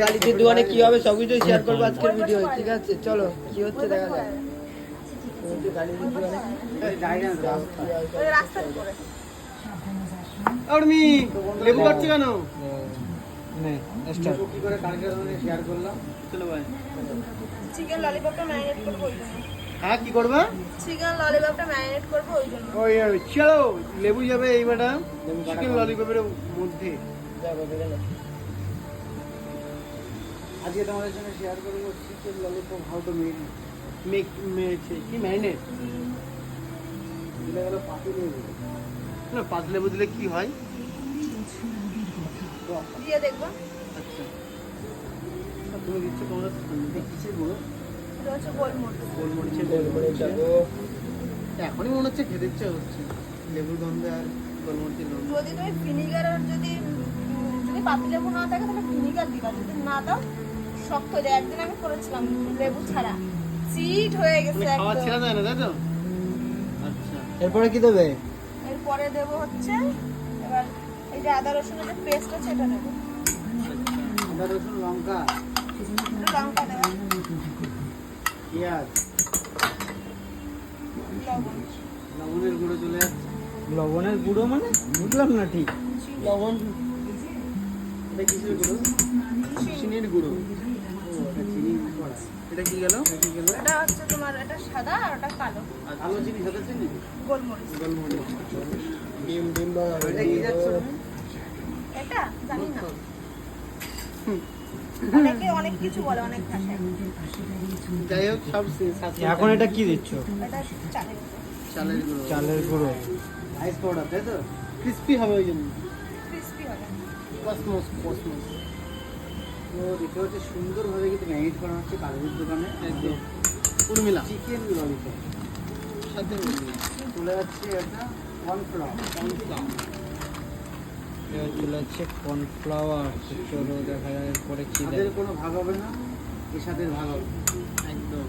গালিদের দোকানে কি হবে সবকিছু শেয়ার করব আজকের ভিডিও ঠিক আছে? চলো কি হচ্ছে দেখা যাক। লেবু কাটছি কেন? হ্যাঁ কি করবা? চিকেন ললিপপটা ম্যারিনেট করব ওই জন্য। ওই ওই, চলো লেবু যাবে এই বেটা চিকেন ললিপপের মধ্যে। আজকে তোমাদের সঙ্গে শেয়ার করব chicken lollipop how to make make কি ম্যারিনেট দিলে গেলো পাতি না পাঁচ লেবু দিলে কি হয়? দিয়ে দেখব। আচ্ছা। আর তুমি দিচ্ছ তোমরা কিসের গুঁড়ো? এখনই মনে হচ্ছে খেতে ইচ্ছে হচ্ছে লেবুর গন্ধে আর গোলমরিচের গন্ধে। যদি তুমি ভিনিগার যদি উম, যদি পাতিলেবু না থাকে তাহলে ভিনিগার দিবা। যদি না দাও শক্ত হয়ে যায় একদিন আমি করেছিলাম লেবু ছাড়া। চিট হয়ে গেছে খাওয়া ছেড়ে যায় না তাই তো? আচ্ছা। এরপরে কি দেবে? এরপরে দেবো হচ্ছে এবার এই যে আদা রসুনের যে পেস্ট আছে এটা দেবো। আদা রসুন লঙ্কা। লঙ্কা দেবো। পেঁয়াজ। লবণ। লবণের গুঁড়ো চলে যাচ্ছে লবণের গুঁড়ো মানে? বুঝলাম না ঠিক। লবণ। এটা কিসের গুঁড়ো? চিনির গুঁড়ো। এটা কি গেল? এটা হচ্ছে তোমার এটা সাদা আর ওটা কালো। কালো চিনি সাদা চিনি? গোলমরিচ। গোলমরিচ। ডিম ডিম এটা কি যাচ্ছে এটা? জানি না। অনেকে অনেক কিছু বলে অনেক ভাষায়। যাই হোক সব সাথে- এখন এটা কি দিচ্ছ? এটা চালের চালের গুঁড়ো। চালের গুঁড়ো। রাইস পাউডার তাই তো? ক্রিস্পি হবে ওই জন্য। ক্রিস্পি হবে। কসমস কসমস। তো দেখতে সুন্দরভাবে কিন্তু করা হচ্ছে কাজের দোকানে। একদম। উর্মিলা চিকেন ললিপপ সাথে উর্মিলা চলে যাচ্ছে কর্নফ্লাওয়ার চলে যাচ্ছে কর্নফ্লাওয়ার চলো দেখা যায় পরে কি তাদের কোনো ভাগ হবে না এর সাথে ভাগ হবে। একদম।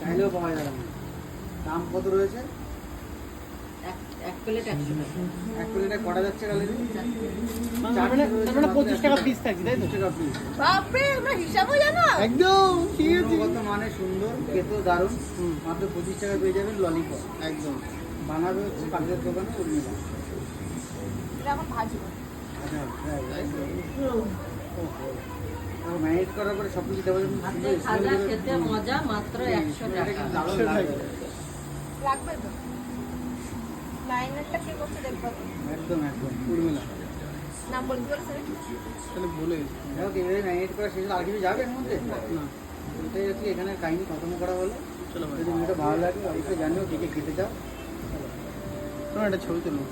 চাইলেও পাওয়া যাবে না। দাম কত রয়েছে? এক প্লেট একশো টাকা। এক প্লেটে কটা যাচ্ছে তার মানে মানে পঁচিশ টাকা পিস থাকছে তাই পঁচিশ টাকা পিস বাপরে আমরা হিসাবও জানো। একদম ঠিক আছে? মানে সুন্দর খেতেও দারুণ। মাত্র পঁচিশ টাকা পেয়ে যাবেন ললিপপ একদম। বানাবে হচ্ছে দোকানে উর্মিলা এটা এখন ভাজবো আচ্ছা করার পরে সব কিছু দেওয়া যাবে। খেতে মজা মাত্র একশো টাকা। লাগবে তো? লাইনারটা কে করছে দেখব একদম একদম উর্মিলা নাম বলতে পারছে তাহলে ভুলে করা শেষ আর কিছু যাবে এর মধ্যে না এটাই হচ্ছে এখানে কাহিনী খতম করা হলো চলো ভাই যদি ভিডিওটা ভালো লাগে অবশ্যই জানিও কে কে খেতে চাও তোমার একটা ছবি তুলবো